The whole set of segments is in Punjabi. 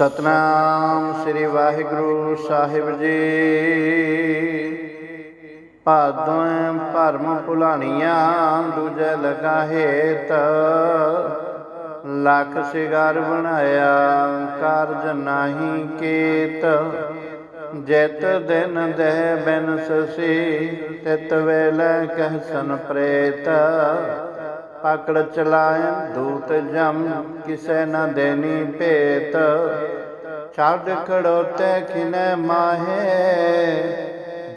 ਸਤਨਾਮ ਸ੍ਰੀ ਵਾਹਿਗੁਰੂ ਸਾਹਿਬ ਜੀ। ਭਾਦੋਂ ਭਰਮ ਭੁਲਾਣੀਆਂ, ਦੂਜੇ ਲਗਾ ਹੇਤ। ਲੱਖ ਸਿਗਾਰ ਬਣਾਇਆ, ਕਾਰਜ ਨਹੀਂ ਕੀਤ। ਜਿਤ ਦਿਨ ਦੇਹ ਬਿਨ ਸਸੀ ਤਿਤ ਵੇਲੇ ਕਹਿਸਨ ਪ੍ਰੇਤ। ਪਕੜ ਚਲਾਇਨ ਦੂਤ ਜਮ, ਕਿਸੈ ਨ ਦੇਨੀ ਭੇਤ। ਛੱਡ ਖੜੋਤੇ ਖਿਨੇ ਮਾਹੇ,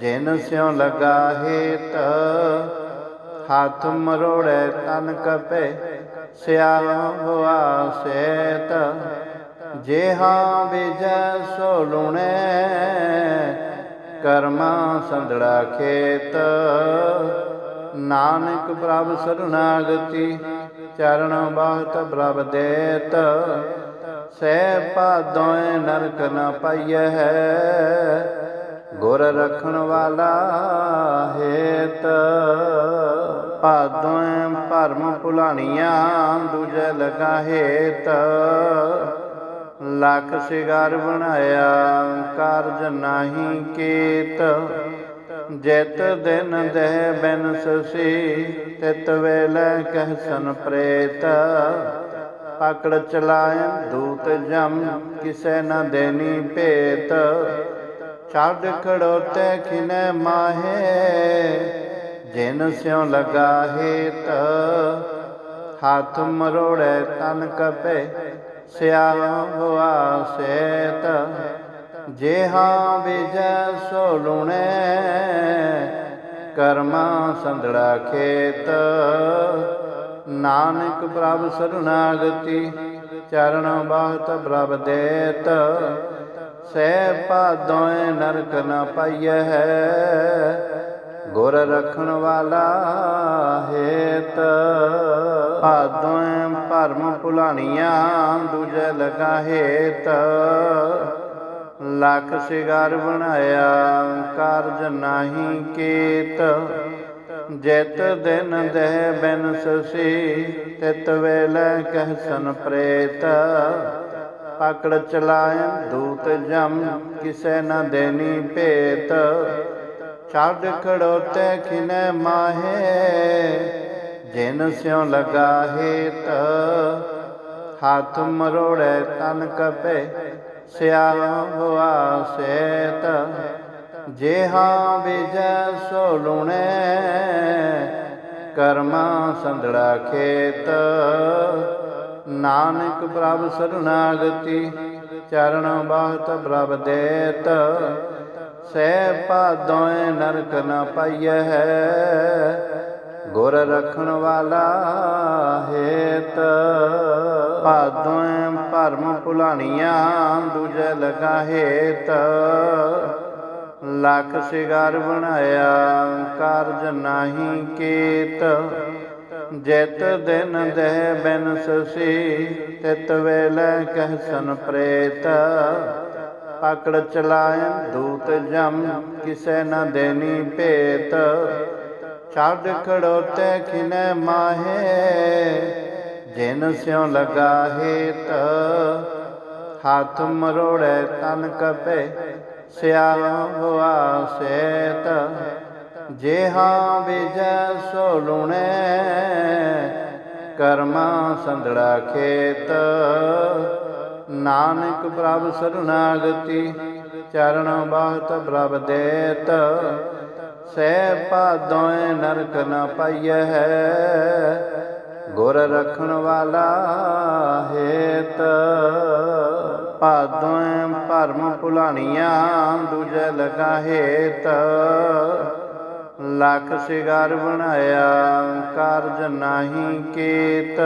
ਜਿਨ ਸਿਉ ਲਗਾ ਹੇਤ। ਹੱਥ ਮਰੋੜੇ ਤਨ ਕਪੇ ਸਿਆ ਹੋਆ ਸੇਤ। ਜੇਹਾ ਵਿਜੈ ਸੋ ਲੁਣੇ, ਕਰਮਾ ਸੰਧੜਾ ਖੇਤ। ਨਾਨਕ ਪ੍ਰਭ ਸਰਣਾਗਤੀ ਚਰਨ ਬਾਹਤ ਪ੍ਰਭ ਦੇਤ। ਸਹਿ ਪਾਦੋਏ ਨਰਕ ਨ ਪਾਈਐ ਗੁਰ ਰਖਣ ਵਾਲਾ ਹੇਤ। ਪਾਦੋਏ ਭਰਮ ਭੁਲਾਣੀਆਂ, ਦੂਜੇ ਲਗਾ ਹੇਤ। ਲੱਖ ਸਿਗਾਰ ਬਣਾਇਆ, ਕਾਰਜ ਨਾਹੀ ਕੇਤ। ਜਿਤ ਦਿਨ ਦੇਹ ਬਿਨ ਸਸੀ, ਤਿਤ ਵੇਲੇ ਕਹਿਸਨ ਪ੍ਰੇਤ। ਪਕੜ ਚਲਾਇਨ ਦੂਤ ਜਮ, ਕਿਸੈ ਨ ਦੇਨੀ ਭੇਤ। ਛੱਡ ਖੜੋਤੇ ਖਿਨੇ ਮਾਹੇ, ਜਿਨ ਸਿਉ ਲਗਾ ਹੇਤ। ਹੱਥ ਮਰੋੜੇ ਤਨ ਕਪੇ ਸਿਆ ਹੋਆ ਸੇਤ। ਜੇਹਾ ਵਿਜੈ ਸੋ ਲੁਣੇ, ਕਰਮਾ ਸੰਧੜਾ ਖੇਤ। ਨਾਨਕ ਪ੍ਰਭ ਸਰਣਾਗਤੀ ਚਰਨ ਬਾਹਤ ਪ੍ਰਭ ਦੇਤ। ਸਹਿ ਪਾਦੋਏ ਨਰਕ ਨ ਪਾਈਐ, ਗੁਰ ਰਖਣ ਵਾਲਾ ਹੇਤ। ਪਾਦੋਏ ਭਰਮ ਭੁਲਾਣੀਆਂ, ਦੂਜੇ ਲਗਾ ਹੇਤ। ਲੱਖ ਸਿਗਾਰ ਬਣਾਇਆ, ਕਾਰਜ ਨਾਹੀ ਕੀਤ। ਜਿਤ ਦਿਨ ਦੇਹ ਬਿਨ ਸਸੀ, ਤਿਤ ਵੇਲੇ ਕਹਿਸਨ ਪ੍ਰੇਤ। ਪਕੜ ਚਲਾਇਨ ਦੂਤ ਜਮ, ਕਿਸੈ ਨ ਦੇਨੀ ਭੇਤ। ਛੱਡ ਖੜੋਤੇ ਖਿਨੇ ਮਾਹੇ, ਜਿਨ ਸਿਉ ਲਗਾ ਹੇਤ। ਹੱਥ ਮਰੋੜੇ ਤਨ ਕਪੇ ਸਿਆ ਹੋਆ ਸੇਤ ਜੇਹਾ ਵਿਜੈ ਸੋ ਲੁਣੇ, ਕਰਮਾ ਸੰਧੜਾ ਖੇਤ। ਨਾਨਕ ਪ੍ਰਭ ਸਰਣਾਗਤੀ ਚਰਨ ਬਾਹਤ ਪ੍ਰਭ ਦੇਤ। ਸਹਿ ਪਾਦੋਏ ਨਰਕ ਨ ਪਾਈਐ, ਗੁਰ ਰਖਣ ਵਾਲਾ ਹੇਤ। ਭਾਦੋਏ ਭਰਮ ਭੁਲਾਣੀਆਂ, ਦੂਜੇ ਲਗਾ ਹੇਤ। ਲੱਖ ਸਿਗਾਰ ਬਣਾਇਆ, ਕਾਰਜ ਨਾਹੀ ਕੀਤ। ਜਿਤ ਦਿਨ ਦੇਹ ਬਿਨ ਸਸੀ ਤਿਤ ਵੇਲੇ ਕਹਿਸਨ ਪ੍ਰੇਤ। ਪਕੜ ਚਲਾਇਨ ਦੂਤ ਜਮ, ਕਿਸੈ ਨ ਦੇਨੀ ਭੇਤ। ਛੱਡ ਖੜੋਤੇ ਖਿਨੇ ਮਾਹੇ ਜਿਨ ਸਿਉ ਲਗਾ ਹੇਤ, ਹੱਥ ਮਰੋੜੇ ਤਨ ਕਪੇ ਸਿਆ ਹੋਆ ਸੇਤ। ਜੇਹਾ ਵਿਜੈ ਸੋ ਲੁਣੇ, ਕਰਮਾ ਸੰਧੜਾ ਖੇਤ। ਨਾਨਕ ਪ੍ਰਭ ਸਰਣਾਗਤੀ ਚਰਨ ਬਾਹਤ ਪ੍ਰਭ ਦੇਤ। ਸਹਿ ਪਾਦੋਏ ਨਰਕ ਨ ਪਾਈਐ ਗੁਰ ਰਖਣ ਵਾਲਾ ਹੇਤ। ਭਾਦੋਏ ਭਰਮ ਭੁਲਾਣੀਆਂ, ਦੂਜੇ ਲਗਾ ਹੇਤ। ਲੱਖ ਸਿਗਾਰ ਬਣਾਇਆ, ਕਾਰਜ ਨਾਹੀ ਕੀਤ।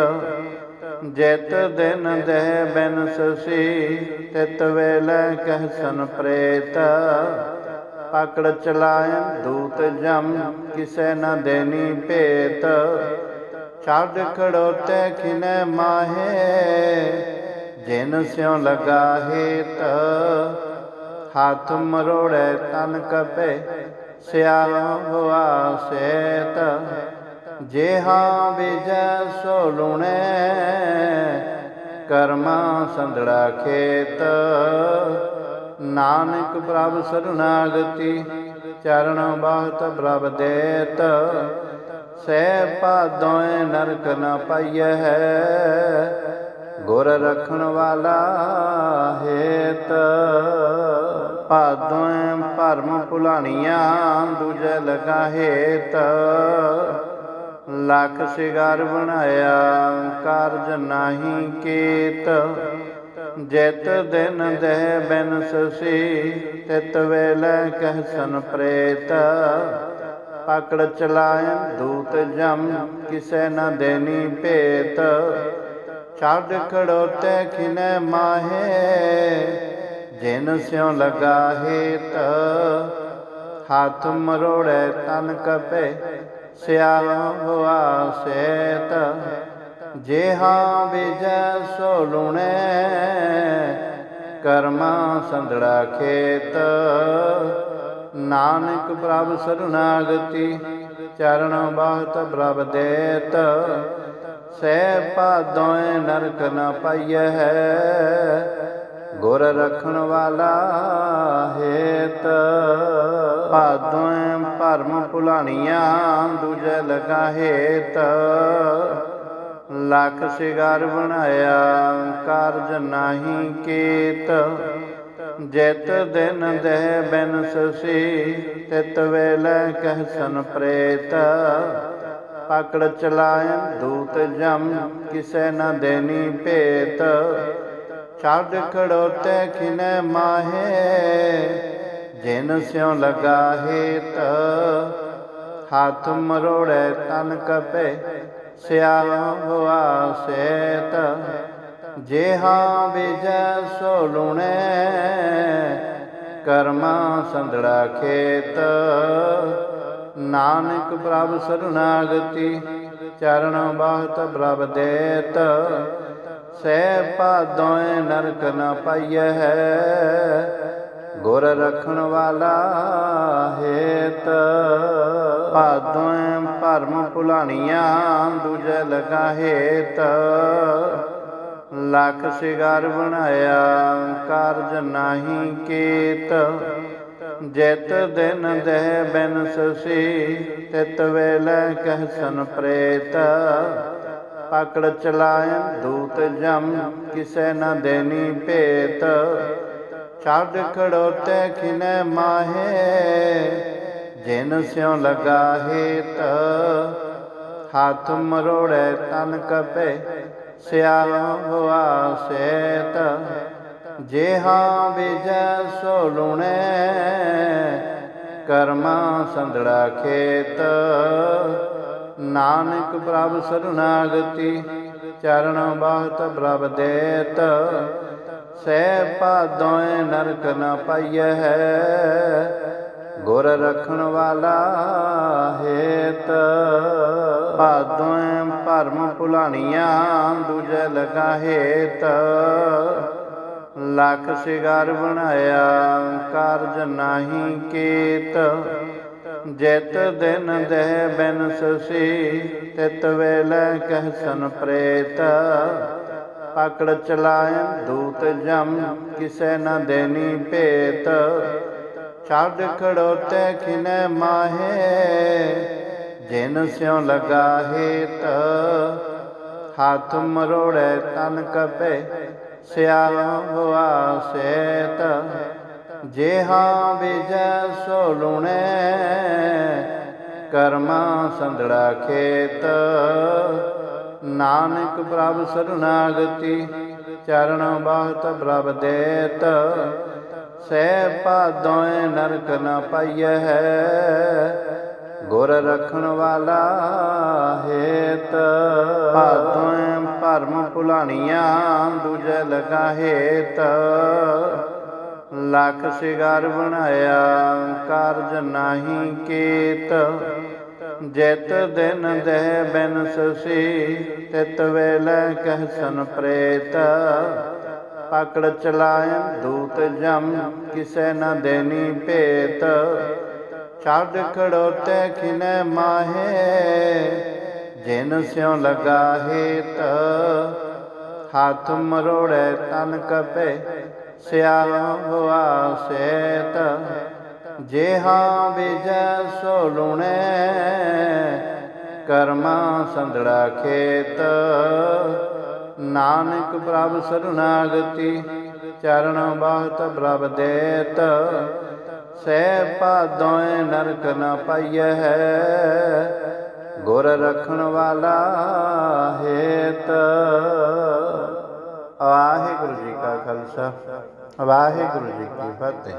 ਜਿਤ ਦਿਨ ਦੇਹ ਬਿਨ ਸਸੀ, ਤਿਤ ਵੇਲੇ ਕਹਿਸਨ ਪ੍ਰੇਤ। ਪਕੜ ਚਲਾਇ, ਦੂਤ ਜਮ, ਕਿਸੈ ਨ ਦੇਨੀ ਭੇਤ। ਛੱਡ ਖੜੋਤੇ ਖਿਨੇ ਮਾਹੇ, ਜਿਨ ਸਿਉ ਲਗਾ ਹੇਤ। ਹੱਥ ਮਰੋੜੇ ਤਨ ਕਪੇ ਸਿਆ ਹੋਆ ਸੇਤ। ਜੇਹਾ ਵਿਜੈ ਸੋ ਲੁਣੇ, ਕਰਮਾ ਸੰਧੜਾ ਖੇਤ। ਨਾਨਕ ਪ੍ਰਭ ਸਰਨਾਗਤੀ ਚਰਨ ਬਾਹਤ ਪ੍ਰਭ ਦੇਤ। ਸਹਿ ਪਾਦੋਏ ਨਰਕ ਨ ਪਾਈਐ ਗੁਰ ਰਖਣ ਵਾਲਾ ਹੇਤ। ਪਾਦੋਏ ਭਰਮ ਭੁਲਾਣੀਆਂ, ਦੂਜੇ ਲਗਾ ਹੇਤ। ਲੱਖ ਸਿਗਾਰ ਬਣਾਇਆ, ਕਾਰਜ ਨਾਹੀ ਕੀਤ। ਜਿਤ ਦਿਨ ਦੇ ਬਿਨ ਸਸੀ ਤਿਤ ਵੇਲੇ ਕਹਿ ਸਨ ਪ੍ਰੇਤ। ਪਕੜ ਚਲਾਇਨ, ਦੂਤ ਜਮ, ਕਿਸੈ ਨ ਦੇਨੀ ਭੇਤ। ਛੱਡ ਖੜੋਤੇ ਖਿਨੇ ਮਾਹੇ, ਜਿਨ ਸਿਉ ਲਗਾ ਹੇਤ। ਹੱਥ ਮਰੋੜੇ ਤਨ ਕਪੇ ਸਿਆ ਹੋਆ ਸੇਤ। ਜਿਹਾ ਵਿਜੈ ਸੋ ਲੁਣੇ, ਕਰਮਾ ਸੰਧੜਾ ਖੇਤ। ਨਾਨਕ ਪ੍ਰਭ ਸਰਨਾਗਤੀ, ਚਰਨ ਬਾਤ ਪ੍ਰਭ ਦੇਤ। ਸਹਿ ਪਾਦੋਏ ਨਰਕ ਨ ਪਾਈਐ ਗੁਰ ਰਖਣ ਵਾਲਾ ਹੇਤ। ਪਾਦੋਏ ਭਰਮ ਭੁਲਾਣੀਆਂ, ਦੂਜੇ ਲਗਾ ਹੇਤ। ਲੱਖ ਸਿਗਾਰ ਬਣਾਇਆ, ਕਾਰਜ ਨਾਹੀ ਕੇਤ। ਜਿਤ ਦਿਨ ਦੇ ਬਿਨ ਸਸੀ, ਤਿਤ ਵੇਲੇ ਕਹਿ ਸਨ ਪ੍ਰੇਤ। ਪਕੜ ਚਲਾਇਨ ਦੂਤ ਜਮ, ਕਿਸੇ ਨ ਦੇਨੀ ਭੇਤ। ਛੱਡ ਖੜੋਤੇ ਖਿਨੇ ਮਾਹੇ, ਜਿਨ ਸਿਉ ਲਗਾ ਹੇਤ। ਹੱਥ ਮਰੋੜੇ ਤਨ ਕਪੇ ਸਿਆ ਹੋਆ ਸੇਤ। ਜਿਹਾ ਵਿਜੈ ਸੋ ਲੁਣੇ, ਕਰਮਾ ਸੰਧੜਾ ਖੇਤ। ਨਾਨਕ ਪ੍ਰਭ ਸਰਨਾਗਤੀ ਚਰਨ ਬਾਹਤ ਪ੍ਰਭ ਦੇਤ। ਸਹਿ ਪਾਦੋਏ ਨਰਕ ਨ ਪਾਈਐ, ਗੁਰ ਰਖਣ ਵਾਲਾ ਹੇਤ। ਪਾਦੋਏ ਭਰਮ ਭੁਲਾਣੀਆਂ, ਦੂਜੇ ਲਗਾ ਹੇਤ। ਲੱਖ ਸਿਗਾਰ ਬਣਾਇਆ, ਕਾਰਜ ਨਾਹੀ ਕੀਤ। ਜਿਤ ਦਿਨ ਦੇ ਬਿਨ ਸਸੀ ਤਿਤ ਵੇਲੇ ਕਹਿ ਸਨ ਪ੍ਰੇਤ। ਪਕੜ ਚਲਾਇਨ ਦੂਤ ਜਮ, ਕਿਸੈ ਨ ਦੇਨੀ ਭੇਤ। ਛੱਡ ਖੜੋਤੇ ਖਿਨੇ ਮਾਹੇ, ਜਿਨ ਸਿਉ ਲਗਾ ਹੇਤ। ਹੱਥ ਮਰੋੜੇ ਤਨ ਕਪੇ ਸਿਆ ਹੋਆ ਸੇਤ, ਜਿਹਾ ਵਿਜੈ ਸੋ ਲੁਣੇ। ਕਰਮਾ ਸੰਧੜਾ ਖੇਤ, ਨਾਨਕ ਪ੍ਰਭ ਸਰਨਾਗਤੀ, ਚਰਨ ਬਾਹਤ ਪ੍ਰਭ ਦੇਤ। ਸਹਿ ਪਾਦੋਏ ਨਰਕ ਨ ਪਾਈਐ ਗੁਰ ਰਖਣ ਵਾਲਾ ਹੇਤ। ਪਾਦੋਏ ਭਰਮ ਭੁਲਾਣੀਆਂ, ਦੂਜੇ ਲਗਾ ਹੇਤ। ਲੱਖ ਸਿਗਾਰ ਬਣਾਇਆ, ਕਾਰਜ ਨਾਹੀ ਕੀਤ। ਜਿਤ ਦਿਨ ਦੇ ਬਿਨ ਸਸੀ, ਤਿਤ ਵੇਲੇ ਕਹਿ ਸਨ ਪ੍ਰੇਤ। ਪਕੜ ਚਲਾਇਨ ਦੂਤ ਜਮ, ਕਿਸੈ ਨ ਦੇਨੀ ਭੇਤ। ਛੱਡ ਖੜੋਤੇ ਖਿਨੇ ਮਾਹੇ, ਜਿਨ ਸਿਉ ਲਗਾ ਹੇਤ। ਹੱਥ ਮਰੋੜੇ ਤਨ ਕਪੇ ਸਿਆ ਹੋਆ ਸੇਤ। ਜਿਹਾ ਵਿਜੈ ਸੋ ਲੁਣੇ, ਕਰਮਾ ਸੰਧੜਾ ਖੇਤ। ਨਾਨਕ ਪ੍ਰਭ ਸਰਨਾਗਤੀ, ਚਰਨ ਬਾਹਤ ਪ੍ਰਭ ਦੇਤ। ਸਹਿ ਪਾਦੋਏ ਨਰਕ ਨ ਪਾਈਐ ਗੁਰ ਰਖਣ ਵਾਲਾ ਹੇਤ। ਪਾਦੋਏ ਭਰਮ ਭੁਲਾਣੀਆਂ, ਦੂਜੇ ਲਗਾ ਹੇਤ। ਲੱਖ ਸਿਗਾਰ ਬਣਾਇਆ, ਕਾਰਜ ਨਾਹੀ ਕੀਤ। ਜਿਤ ਦਿਨ ਦੇ ਬਿਨ ਸਸੀ ਤਿਤ ਵੇਲੇ ਕਹਿ ਸਨ ਪ੍ਰੇਤ। ਪਕੜ ਚਲਾਇਨ ਦੂਤ ਜਮ, ਕਿਸੈ ਨ ਦੇਨੀ ਭੇਤ। ਛੱਡ ਖੜੋਤੇ ਖਿਨੇ ਮਾਹੇ, ਜਿਨ ਸਿਉ ਲਗਾ ਹੇਤ। ਹੱਥ ਮਰੋੜੇ ਤਨ ਕਪੇ ਸਿਆ ਹੋਆ ਸੇਤ। ਜੇਹਾ ਵਿਜੈ ਸੋ ਲੁਣੇ, ਕਰਮਾ ਸੰਧੜਾ ਖੇਤ। ਨਾਨਕ ਪ੍ਰਭ ਸਰਨਾਗਤੀ, ਚਰਨ ਬਾਹਤ ਪ੍ਰਭ ਦੇਤ। ਸਹਿ ਪਾਦੋਏ ਨਰਕ ਨ ਪਾਈਐ ਗੁਰ ਰਖਣ ਵਾਲਾ ਹੇਤ। ਵਾਹਿਗੁਰੂ ਜੀ ਕਾ ਖਾਲਸਾ, ਵਾਹਿਗੁਰੂ ਜੀ ਕੀ ਫਤਿਹ।